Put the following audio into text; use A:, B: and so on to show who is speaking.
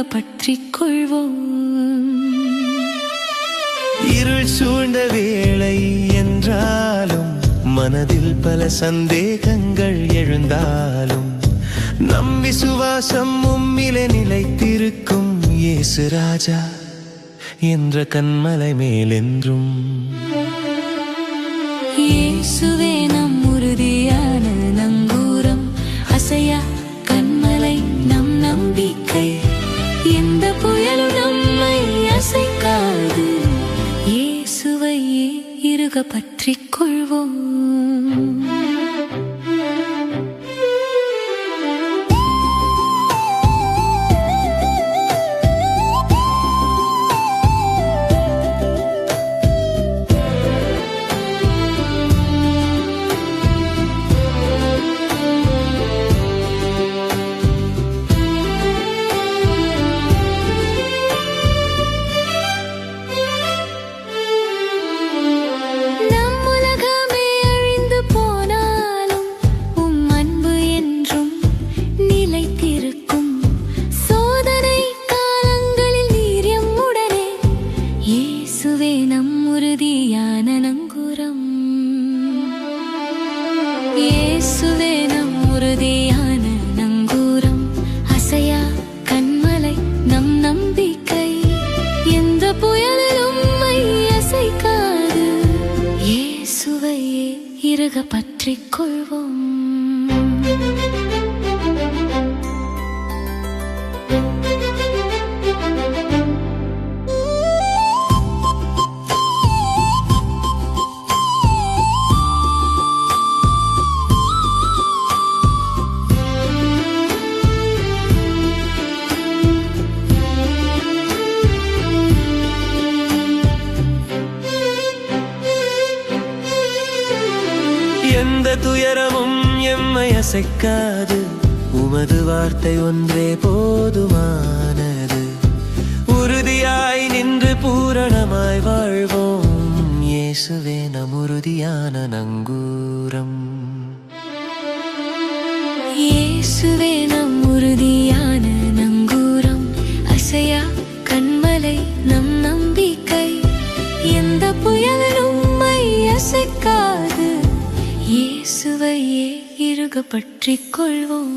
A: இருக பற்றிக் கொள்வோம்
B: இருள் சூழ்ந்த வேளை என்றாலும் மனதில் பல சந்தேகங்கள் எழுந்தாலும் நம் விசுவாசம் உம்மிலே நிலைத்திருக்கும் இயேசு ராஜா என்ற கண்மலை மேலென்றும்.
A: இயேசுவே எந்த புயலும் நம்மை அசைக்காது. இயேசுவையே இருக பற்றிக் கொள்வோம். இருக பற்றிக் கொள்வோம்.
B: எந்த துயரமும் எம்மை அசைக்காது. உமது வார்த்தை ஒன்றே போதுமானது. உறுதியாய் நின்று பூரணமாய் வாழ்வோம். இயேசுவே நம் உறுதியான நங்கூரம்.
A: இயேசுவே இயேசுவையே இருக பற்றிக் கொள்வோம்.